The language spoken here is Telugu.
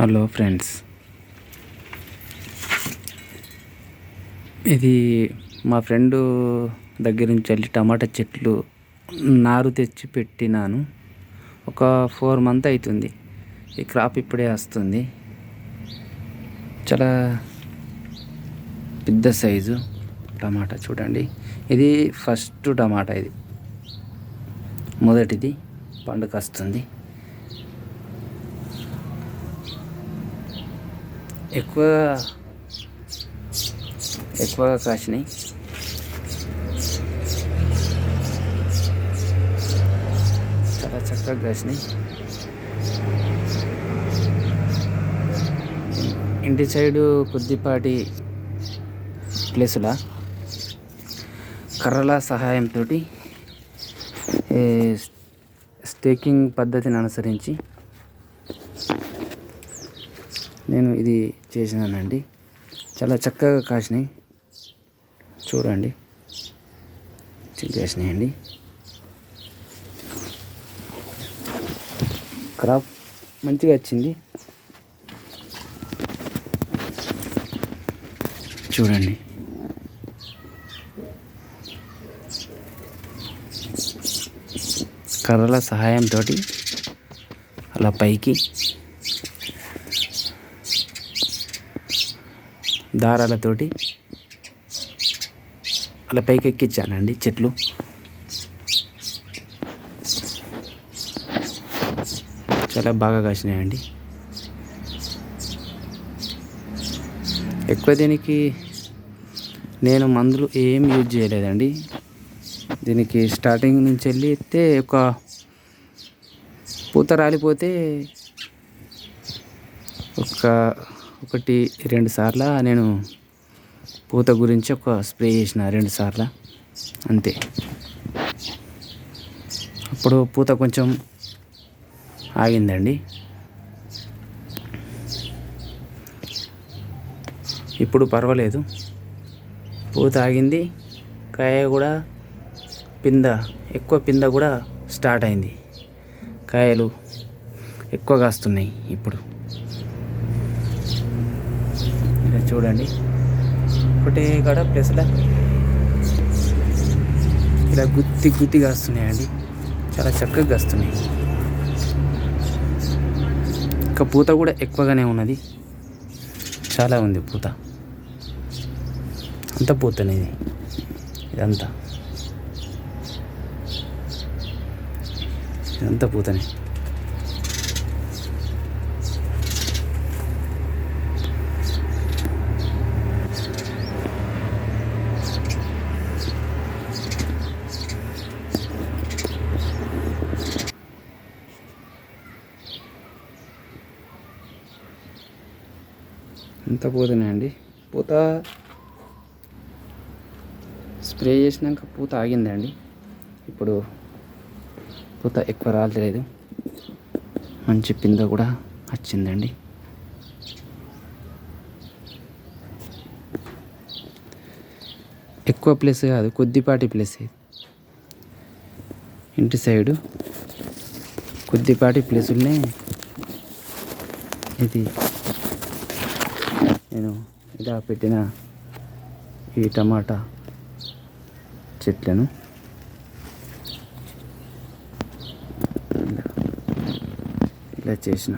హలో ఫ్రెండ్స్ ఇది మా ఫ్రెండ్ దగ్గర నుంచి వెళ్ళి టమాటా చెట్లు నారు తెచ్చి పెట్టినాను. ఒక ఫోర్ మంత్ అవుతుంది ఈ క్రాప్ ఇప్పుడే వస్తుంది. చాలా పెద్ద సైజు టమాటా చూడండి. ఇది ఫస్ట్ టమాటా ఇది. మొదటిది పండుగ వస్తుంది ఎక్కువ ఎక్కువగా కాసినాయి. చాలా చక్కగా కాసినాయి. ఇంటి సైడు కొద్దిపాటి ప్లేసుల కర్రల సహాయంతో స్టేకింగ్ పద్ధతిని అనుసరించి నేను ఇది చేసినానండి. చాలా చక్కగా కాసినాయి. చూడండి. చేసినాయండి. క్రాప్ మంచిగా వచ్చింది. చూడండి. కర్రల సహాయంతో అలా పైకి దారాలతోటి అలా పైకి ఎక్కించానండి చెట్లు. చాలా బాగా కాసినాయండి. ఎక్కువ దీనికి నేను మందులు ఏం యూజ్ చేయలేదండి. దీనికి స్టార్టింగ్ నుంచి వెళ్ళి అయితే ఒక పూత రాలిపోతే ఒక ఒకటి రెండు సార్ల నేను పూత గురించి ఒక స్ప్రే చేసిన రెండు సార్ల. అంతే. అప్పుడు పూత కొంచెం ఆగిందండి. ఇప్పుడు పర్వాలేదు. పూత ఆగింది కాయ కూడా పింద ఎక్కువ పింద కూడా స్టార్ట్ అయింది. కాయలు ఎక్కువ కాస్తున్నాయి ఇప్పుడు ఇలా చూడండి. ఒకటే కాడ ప్లేస్లో ఇలా గుత్తి గుత్తి కాస్తున్నాయండి చాలా చక్కగా కాస్తున్నాయి ఇంకా పూత కూడా ఎక్కువగానే ఉన్నది. చాలా ఉంది పూత. అంత పూతనే ఇది ఇదంతా. ఇదంతా పూతనే. అంత పూతనే అండి? పూత స్ప్రే చేసినాక పూత ఆగిందండి ఇప్పుడు పూత ఎక్కువ రాలేదు మంచి పింద కూడా వచ్చిందండి. ఎక్కువ ప్లేస్ కాదు కొద్దిపాటి ప్లేస్. ఇంటి సైడు కొద్దిపాటి ప్లేసుల్నే ఇది నేను ఇలా పెట్టిన ఈ టమాటా చెట్లను. ఇలా చేసిన.